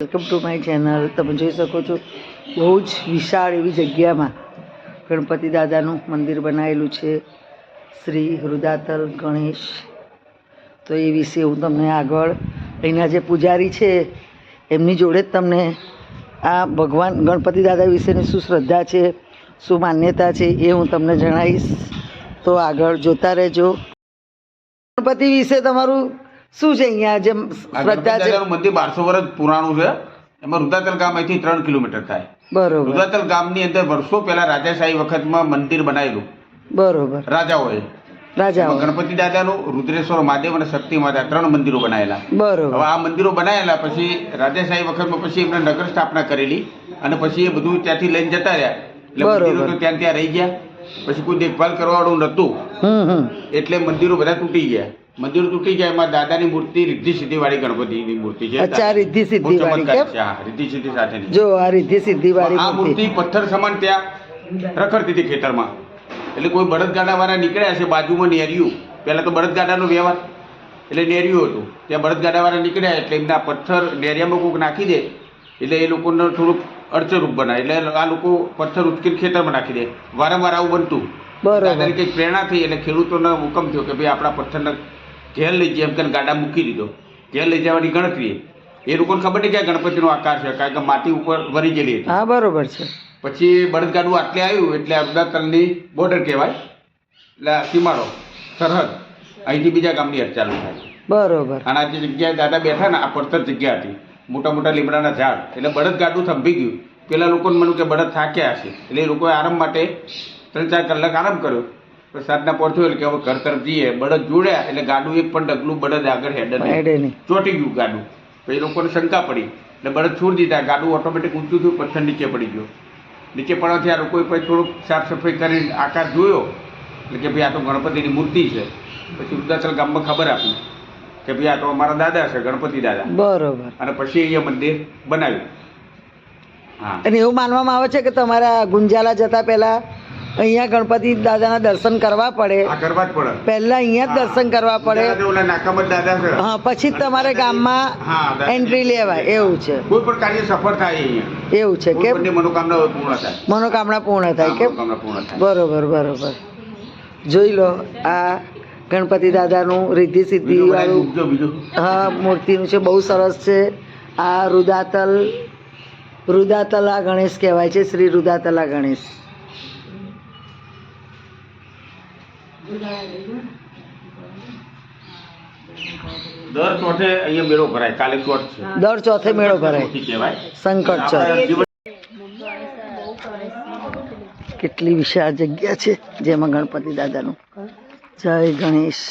Welcome to my channel તમે જોઈ શકો છો, બહુ જ વિશાળ એવી જગ્યામાં ગણપતિ દાદાનું મંદિર બનાવેલું છે. શ્રી હૃદાતલ ગણેશ. તો એ વિશે હું તમને આગળ, અહીંના જે પૂજારી છે, એમની જોડે જ તમને આ ભગવાન ગણપતિ દાદા વિશેની શું શ્રદ્ધા છે, શું માન્યતા છે, એ હું તમને જણાવીશ. તો આગળ જોતા રહેજો. ગણપતિ વિશે તમારું શું છે અહીંયા જે શ્રદ્ધા છે? મંદિર બારસો વર્ષ પુરાણું છે. એમાં રુદાતલ ગામ અહીંથી ત્રણ કિલોમીટર થાય. બરોબર. રુદાતલ ગામની અંદર વર્ષો પહેલા રાજાશાહી વખતમાં મંદિર બનાવેલું. બરોબર. રાજાઓએ. રાજાઓ એમાં ગણપતિ દાદાનું રુદ્રેશ્વર મહાદેવ અને શક્તિ માતા ત્રણ મંદિરો બનાવેલા બરોબર. હવે આ મંદિરો બનાવેલા પછી રાજાશાહી વખતમાં પછી એમને નગર સ્થાપના કરેલી અને પછી એ બધું ત્યાંથી લઈને જતા રહ્યા. એટલે મંદિરો તો ત્યાં ત્યાં રહી ગયા. પછી કોઈ દેખભાલ કરવાવાળું નહોતું. એટલે મંદિરો બધા તૂટી ગયા. મંદિરો તૂટી જાય એમાં દાદાની મૂર્તિ રિદ્ધિ સિદ્ધિ વાળી ગણપતિની મૂર્તિ છે. અચ્છા, રિદ્ધિ સિદ્ધિ વાળી છે, હા, રિદ્ધિ સિદ્ધિ સાથે જો આ રિદ્ધિ સિદ્ધિ વાળી આ મૂર્તિ. પથ્થર સમાન ત્યાં રખડતી હતી ખેતરમાં. એટલે કોઈ બળદગાડા વાળા નીકળ્યા છે બાજુમાં નેરિયું. પહેલા તો બળદગાડાનો વ્યવહાર. એટલે નેરિયું હતું. ત્યાં બળદગાડા વાળા નીકળ્યા એટલે એમના પથ્થર નેરિયામાં કોઈક નાખી દે. એટલે એ લોકોને થોડુંક અડચરૂપ બનાવે. એટલે આ લોકો પથ્થર ઉચકીને ખેતરમાં નાખી દે. વારંવાર આવું બનતું. બરાબર. કંઈક પ્રેરણા થઈ એટલે ખેડૂતોને હુકમ થયો કે ભાઈ આપણા પથ્થરને ઘેર લઈ જઈએ એમ કરીને ગાડા મૂકી દીધો. ઘેર લઈ જવાની ગણતરી. એ લોકોને ખબર નહીં કે ગણપતિનો આકાર છે કારણ કે માટી ઉપર વરી ગયેલી હતી. હા બરોબર છે. પછી બળદગાડું આટલે આવ્યું એટલે અબદાતલની બોર્ડર કહેવાય એટલે સીમાડો સરહદ અહીંથી બીજા ગામની હદ ચાલુ થાય. બરોબર. અને આ જે જગ્યાએ દાદા બેઠા ને આ પડતર જગ્યા હતી મોટા મોટા લીમડાના ઝાડ એટલે બળદગાડું થંભી ગયું. પેલા લોકોને મને કે બળદ થાક્યા હશે એટલે એ લોકોએ આરામ માટે ત્રણ ચાર કલાક આરામ કર્યો. સાંજના પહોંચ્યો એટલે કે હવે ઘર તરફ જઈએ. બળદ જોડ્યા એટલે ગાડું એક પણ ડગલું બળદ આગળ હેડે નહીં. ચોટી ગયું ગાડું. પછી લોકોને શંકા પડી. એટલે બળદ છોડી દીધા. ગાડું ઓટોમેટિક ઊંચું થયું પથ્થર નીચે પડી ગયો. નીચે પડવાથી આ લોકોએ પછી થોડુંક સાફ સફાઈ કરીને આકાર જોયો. એટલે કે ભાઈ આ તો ગણપતિની મૂર્તિ છે. પછી વૃદ્ધાચલ ગામમાં ખબર આપી કે ભાઈ આ તો અમારા દાદા છે ગણપતિ દાદા. બરોબર. અને પછી અહીંયા મંદિર બનાવ્યું. હા. અને એવું માનવામાં આવે છે કે તમારા ગુંજાલા જતા પહેલા અહીંયા ગણપતિ દાદાના દર્શન કરવા પડે. પહેલા અહીંયા જ દર્શન કરવા પડે. હા પછી તમારે ગામમાં એન્ટ્રી લેવાય. એવું છે. કોઈ પણ કાર્ય સફળ થાય એવું છે. કે મનોકામના પૂર્ણ થાય. મનોકામના પૂર્ણ થાય. કે બરોબર બરોબર. જોઈ લો આ ગણપતિ દાદાનું રિદ્ધિ સિદ્ધિ વાળું હા મૂર્તિનું છે બહુ સરસ છે. આ રુદાતલ રુદાતલા ગણેશ કહેવાય છે શ્રી રુદાતલા ગણેશ. દર ચોથે અહીંયા મેળો ભરાય કાલે ચોથ છે. દર ચોથે મેળો ભરાય. કહેવાય. સંકટ ચોથ. કેટલી વિશાળ જગ્યા છે જેમાં ગણપતિ દાદાનું. જય ગણેશ.